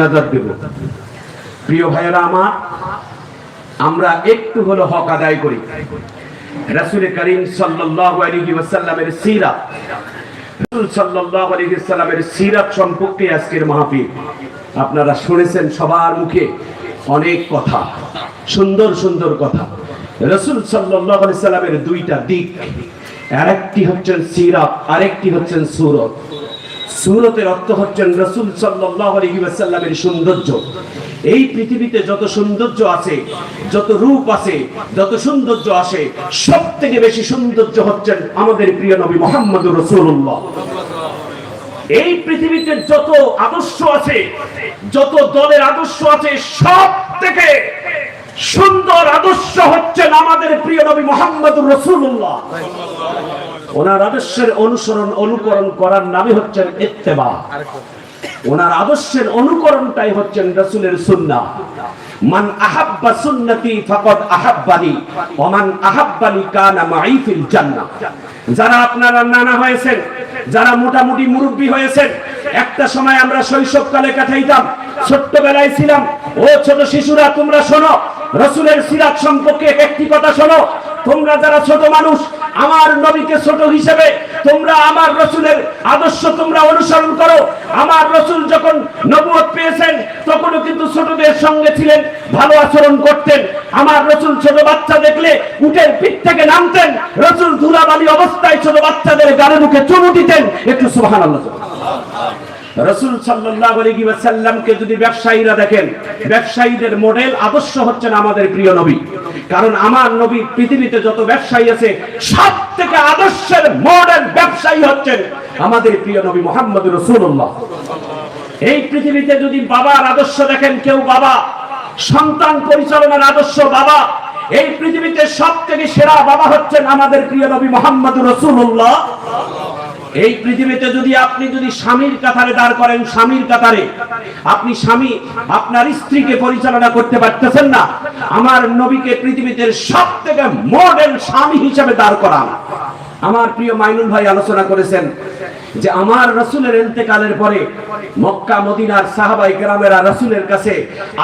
নাজার দেব। প্রিয় ভাইয়েরা আমার, আমরা একটু হলো হক আদায় করি। রাসূল করিম সাল্লাল্লাহু আলাইহি ওয়াসাল্লামের সিরাত রাসূল সাল্লাল্লাহু আলাইহি ওয়াসাল্লামের সিরাত সম্পর্কে আজকের মাহফিল। আপনারা শুনেছেন সবার মুখে অনেক কথা, সুন্দর সুন্দর কথা। রাসূল সাল্লাল্লাহু আলাইহি সাল্লামের দুইটা দিক, আরেকটি হচ্ছেন সিরাত আরেকটি হচ্ছেন সুরত সুরতের অর্থ হচ্ছেন রসুল ওয়াসাল্লামের সৌন্দর্য। এই পৃথিবীতে যত সৌন্দর্য আছে, যত রূপ আছে, যত সৌন্দর্য আসে সব থেকে বেশি সৌন্দর্য হচ্ছেন আমাদের প্রিয় নবী মোহাম্মদ রসুল্লাহ এই পৃথিবীতে যত আদর্শ আছে, যত দলের আদর্শ আছে সব থেকে সুন্দর আদর্শ হচ্ছেন আমাদের প্রিয় নবী মোহাম্মদ রসুল্লাহ ওনার আদর্শের অনুসরণ, অনুকরণ করার নামে হচ্ছেন ইত্তেবা। ওনার আদর্শের অনুকরণটাই হচ্ছেন রাসূলের সুন্নাহ। মান আহাব্বা সুন্নতি আহাব্বানি আহাব্বানি কানা যারা আপনারা নানা হয়েছেন, যারা মোটামুটি মুরব্বী হয়েছেন, একটা সময় আমরা শৈশবকালে কাটাইতাম, ছোট্টবেলায় ছিলাম, ও ছোট শিশুরা তোমরা শোনো রসুলের সিরাত সম্পর্কে একটি কথা শোনো। তোমরা যারা ছোট মানুষ, আমার নবীকে ছোট হিসেবে তোমরা আমার রসুলের আদর্শ তোমরা অনুসরণ করো। আমার রসুল যখন নবুয়ত পেয়েছেন, তখনও কিন্তু ছোটদের সঙ্গে ছিলেন, ভালো আচরণ করতেন। আমার রসুল ছোট বাচ্চা দেখলে উঠের পিঠ থেকে নামতেন। রসুল ধুলাবালি অবস্থায় ছোট বাচ্চাদের গালে মুখে চুমু দিতেন। একটু সুবহানাল্লাহ। রসুল সাল্লাল্লাহু আলাইহি যদি ব্যবসায়ীরা দেখেন, ব্যবসায়ীদের মডেল আদর্শ হচ্ছেন আমাদের প্রিয় নবী। কারণ আমার নবী পৃথিবীতে যত ব্যবসায়ী আছে সব থেকে আদর্শের মডেল ব্যবসায়ী হচ্ছেন আমাদের প্রিয় নবী মোহাম্মদ রসুল্লাহ এই পৃথিবীতে যদি বাবার আদর্শ দেখেন, কেউ বাবা, সন্তান পরিচালনার আদর্শ বাবা, এই পৃথিবীতে সব থেকে সেরা বাবা হচ্ছেন আমাদের প্রিয় নবী মোহাম্মদ রসুল্লাহ এই পৃথিবীতে যদি আপনি যদি স্বামীর কাতারে দাঁড় করেন, স্বামীর কাতারে, আপনি স্বামী, আপনার স্ত্রীকে পরিচালনা করতে পারতেছেন না। আমার নবীকে পৃথিবীতে সব থেকে মডেল স্বামী হিসেবে দাঁড় করান। আমার প্রিয় মাইনুল ভাই আলোচনা করেছেন যে আমার রসুলের ইন্তেকালের পরে মক্কা, মদিনার সাহাবাই গ্রামেরা রসুলের কাছে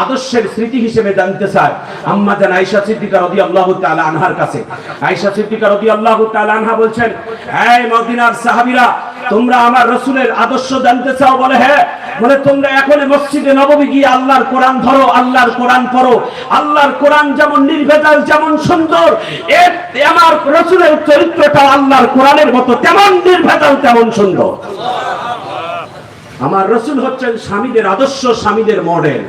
আদর্শের স্মৃতি হিসেবে জানতে চায়। আম্মা জান আয়েশা সিদ্দিকা রাদিয়াল্লাহু তাআলা আনহার কাছে। আয়েশা সিদ্দিকা রাদিয়াল্লাহু তাআলা আনহা বলছেন হ্যাঁ মদিনার সাহাবীরা তোমরা আমার রসুলের আদর্শ জানতে চাও, বলে হ্যাঁ। বলে, তোমরা এখন মসজিদে নবমী গিয়ে আল্লাহর কোরআন ধরো, আল্লাহর কোরআন পড়ো। আল্লাহর কোরআন যেমন নির্ভেজাল, যেমন সুন্দর আমার রসুলের চরিত্রটা আল্লাহর কোরআনের মতো, তেমন নির্ভেজাল, তেমন সুন্দর। আমার রসুল হচ্ছেন স্বামীদের আদর্শ, স্বামীদের মডেল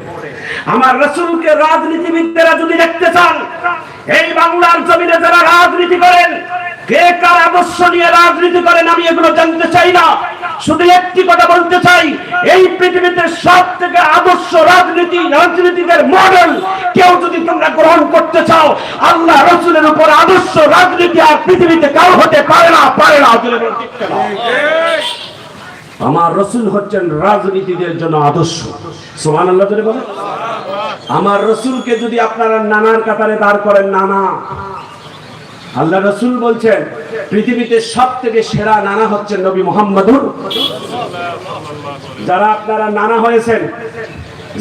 আমার রসুলকে রাজনীতিবিদরা যদি দেখতে চান, এই বাংলার জমিনে যারা রাজনীতি করেন, কে কার আদর্শ নিয়ে রাজনীতি করেন আমি এগুলো জানতে চাই না শুধু একটি কথা বলতে চাই, এই পৃথিবীতে সব থেকে আদর্শ রাজনীতি, রাজনীতিদের মডেল কেউ যদি তোমরা গ্রহণ করতে চাও, আল্লাহ রসুলের উপর আদর্শ রাজনীতি আর পৃথিবীতে কাউ হতে পারে না পারে না? আমার রসুল হচ্ছেন রাজনীতিদের জন্য আদর্শ। সোমান আল্লাহ বলে আমার রসুলকে যদি আপনারা নানার কাতারে দাঁড় করেন, নানা। আল্লাহ রসুল বলছেন, পৃথিবীতে সব থেকে সেরা নানা হচ্ছেন নবী মোহাম্মদুর। যারা আপনারা নানা হয়েছেন,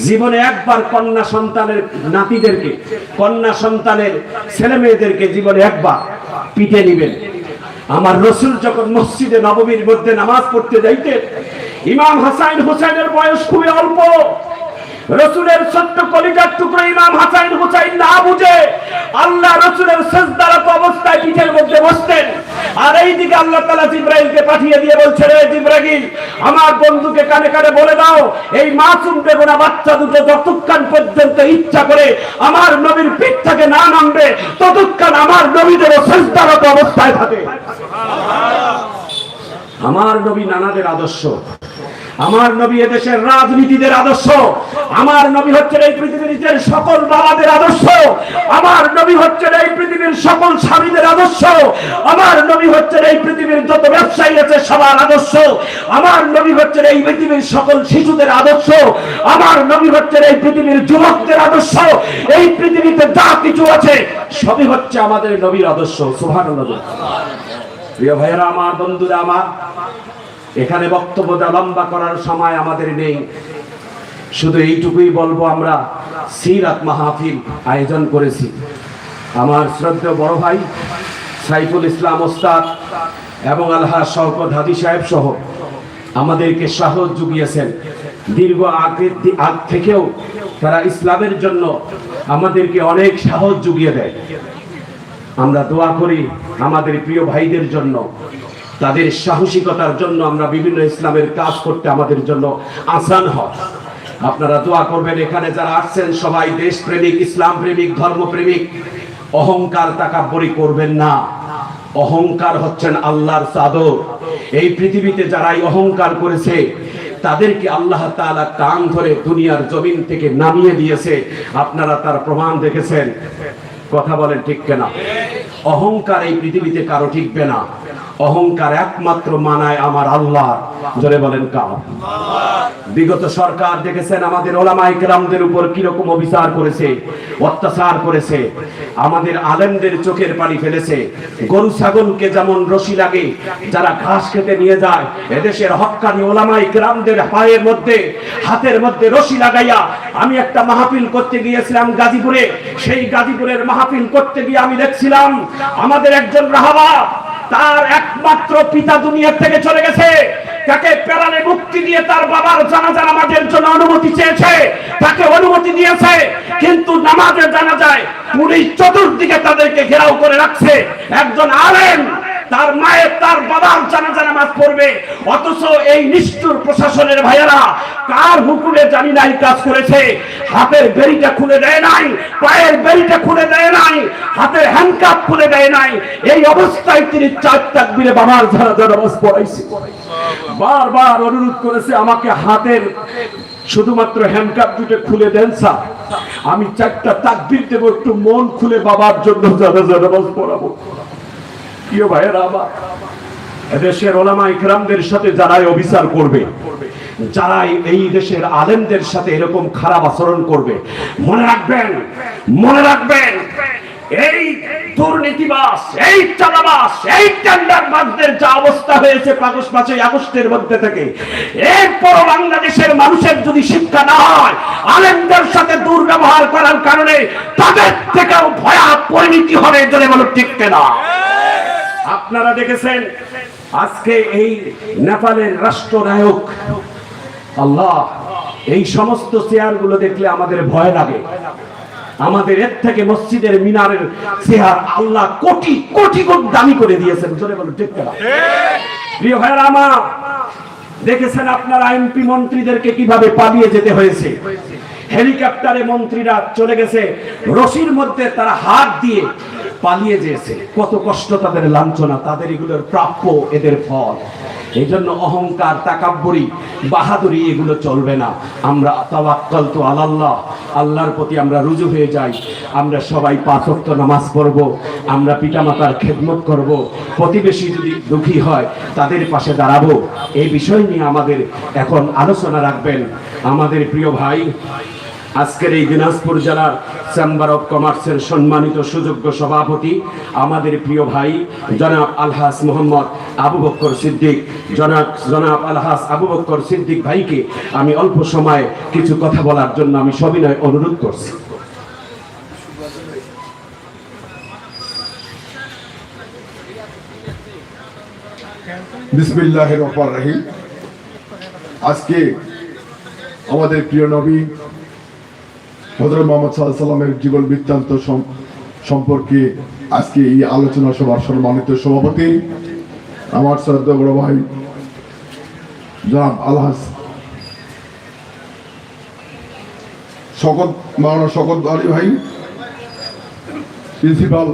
জীবনে একবার কন্যা সন্তানের নাতিদেরকে, কন্যা সন্তানের ছেলে মেয়েদেরকে জীবনে একবার পিঠে নিবেন। আমার রসুল যখন মসজিদে নবমীর মধ্যে নামাজ পড়তে যাইতেন, ইমাম হাসাইন হোসাইনের বয়স খুবই অল্প। রসুলের সত্য কলিজার টুকরো ইমাম হাসাইন হুসাইন না বুঝে আল্লাহ রসুলের শেষদারত অবস্থায় পিঠের মধ্যে বসতেন আর এইদিকে আল্লাহ তালা জিব্রাইলকে পাঠিয়ে দিয়ে বলছে, রে জিব্রাইল, আমার বন্ধুকে কানে কানে বলে দাও, এই মাসুম বেগুনা বাচ্চা দুটো যতক্ষণ পর্যন্ত ইচ্ছা করে আমার নবীর পিঠ থেকে না নামবে, ততক্ষণ আমার নবীদের শেষদারত অবস্থায় থাকে। আমার নবী নানাদের আদর্শ। আমার নবী এদেশের রাজনীতিদের আদর্শ। আমার নবী হচ্ছেন এই পৃথিবীর সকল বাবাদের আদর্শ। আমার নবী হচ্ছেন এই পৃথিবীর সকল স্বামীদের আদর্শ। আমার নবী হচ্ছেন এই পৃথিবীর যত ব্যবসায়ী আছে, সবার আদর্শ। আমার নবী হচ্ছেন এই পৃথিবীর সকল শিশুদের আদর্শ। আমার নবী হচ্ছেন এই পৃথিবীর যুবকদের আদর্শ। এই পৃথিবীতে যা কিছু আছে, সবই হচ্ছে আমাদের নবীর আদর্শ। সুবহানাল্লাহ প্রিয় ভাইয়েরা, আমার বন্ধুরা, আমার এখানে বক্তব্য লম্বা করার সময় আমাদের নেই। শুধু এইটুকুই বলব আমরা, সিরাত মাহফিল আয়োজন করেছি। আমার শ্রদ্ধেয় বড় ভাই সাইফুল ইসলাম ওস্তাদ এবং আলহা শওকত হাদি সাহেব সহ আমাদেরকে সাহস জুগিয়েছেন। দীর্ঘ আগের আগ থেকেও তারা ইসলামের জন্য আমাদেরকে অনেক সাহস জুগিয়ে দেয়। আমরা দোয়া করি আমাদের প্রিয় ভাইদের জন্য। তাদের সাহসিকতার জন্য আমরা বিভিন্ন ইসলামের কাজ করতে আমাদের জন্য আসান হয় আপনারা দোয়া করবেন এখানে যারা আসছেন সবাই দেশপ্রেমিক ইসলাম প্রেমিক ধর্মপ্রেমিক, অহংকার তাকাব্বরি করবেন না। অহংকার হচ্ছেন আল্লাহর চাদর। এই পৃথিবীতে যারাই অহংকার করেছে, তাদেরকে আল্লাহ তাআলা কান ধরে দুনিয়ার জমিন থেকে নামিয়ে দিয়েছে। আপনারা তার প্রমাণ দেখেছেন। কথা বলেন ঠিক কেনা? অহংকার এই পৃথিবীতে কারও ঠিকবে না। অহংকার একমাত্র মানায় আমার আল্লাহ। জোরে বলেন কার? বিগত সরকার দেখেছেন আমাদের ওলামা ইকরামদের উপর কীরকম অবিচার করেছে, অত্যাচার করেছে। আমাদের আলেমদের চোখের পানি ফেলেছে। গরু, ছাগলকে যেমন রশি লাগে, যারা ঘাস খেতে নিয়ে যায়, এদেশের হক্কানি ওলামা ইকরামদের পায়ের মধ্যে, হাতের মধ্যে রশি লাগাইয়া আমি একটা মাহফিল করতে গিয়েছিলাম গাজীপুরে। সেই গাজীপুরের মাহফিল করতে গিয়ে আমি দেখছিলাম, আমাদের একজন রাহাবা তার একমাত্র পিতা দুনিয়া থেকে চলে গেছে। তাকে প্রাণে মুক্তি দিয়ে তার বাবার জানাজা নামাজের জন্য অনুমতি চেয়েছে, তাকে অনুমতি দিয়েছে, কিন্তু নামাজের জানা যায় পুলিশ চতুর্দিকে তাদেরকে ঘেরাও করে রাখছে। একজন আলেম তার মায়ের, তার বাবার জানাজা নামাজ পড়বে অথচ এই নিষ্ঠুর প্রশাসনের ভাইয়েরা কার হুকুমে জানি নাই কাজ করেছে। হাতের বেরিটা খুলে দেয় নাই, পায়ের বেরিটা খুলে দেয় নাই, হাতের হ্যান্ডকাপ খুলে দেয় নাই। এই অবস্থায় তিনি চার তাকবিরে বাবার জানাজা নামাজ পড়াইছে বারবার অনুরোধ করেছে আমাকে হাতের শুধুমাত্র হ্যান্ডকাপ দুটো খুলে দেন স্যার। আমি চারটা তাকবির দেবো, একটু মন খুলে বাবার জন্য জানাজা নামাজ পড়াবো প্রিয় ভাইয়েরা আমার এদেশের ওলামা ইকরামদের সাথে যারাই অবিচার করবে, যারাই এই দেশের আলেমদের সাথে এরকম খারাপ আচরণ করবে, মনে রাখবেন মনে রাখবেন, এই দুর্নীতিবাস, এই চালাবাস এই টেন্ডারবাজদের যা অবস্থা হয়েছে আগস্টের মধ্যে থেকে, এরপর বাংলাদেশের মানুষের যদি শিক্ষা না হয়, আলেমদের সাথে দুর্ব্যবহার করার কারণে তাদের থেকেও ভয়া পরিণতি হবে জলে বলো, ঠিক না আপনারা দেখেছেন আজকে এই নেপালের রাষ্ট্রনায়ক। আল্লাহ, এই সমস্ত চেয়ারগুলো দেখলে আমাদের ভয় লাগে। আমাদের এর থেকে মসজিদের মিনারের চেহার আল্লাহ কোটি কোটি কোটি দামি করে দিয়েছেন। জোরে বলো, ঠিক প্রিয় ভাইয়েরা আমার, দেখেছেন আপনারা এমপি মন্ত্রীদেরকে কীভাবে পালিয়ে যেতে হয়েছে? হেলিকপ্টারে মন্ত্রীরা চলে গেছে। রশির মধ্যে তারা হাত দিয়ে পালিয়ে যেয়েছে। কত কষ্ট তাদের লাঞ্ছনা, তাদের এগুলোর প্রাপ্য এদের ফল। এই জন্য অহংকার, তাকাব্বরি, বাহাদুরি এগুলো চলবে না। আমরা তাওয়াক্কাল তো আল্লাহ আল্লাহর প্রতি আমরা রুজু হয়ে যাই। আমরা সবাই পাঁচ ওয়াক্ত নামাজ পড়ব, আমরা পিতামাতার খেদমত করব। প্রতিবেশী যদি দুঃখী হয়, তাদের পাশে দাঁড়াবো। এই বিষয় নিয়ে আমাদের এখন আলোচনা রাখবেন। আমাদের প্রিয় ভাই আজকের এই দিনাজপুর জেলার চেম্বার অব কমার্সের সম্মানিত সুযোগ্য সভাপতি, আমাদের প্রিয় ভাই জনাব আলহাস মোহাম্মদ আবু বক্কর সিদ্দিক। জনাব জনাব আলহাস আবু বক্কর সিদ্দিক ভাইকে আমি অল্প সময়ে কিছু কথা বলার জন্য আমি সবিনয় অনুরোধ করছি। বিসমিল্লাহ রহমান রাহিম। আজকে আমাদের প্রিয় নবী হজরত মোহাম্মদ সাল্লাহ সাল্লামের জীবন বৃত্তান্ত সম্পর্কে আজকে এই আলোচনা সভার সম্মানিত সভাপতি, আমার শ্রদ্ধা বড় ভাই, জনাব আলহাস শকত মাওলানা শকত আলী ভাই, প্রিন্সিপাল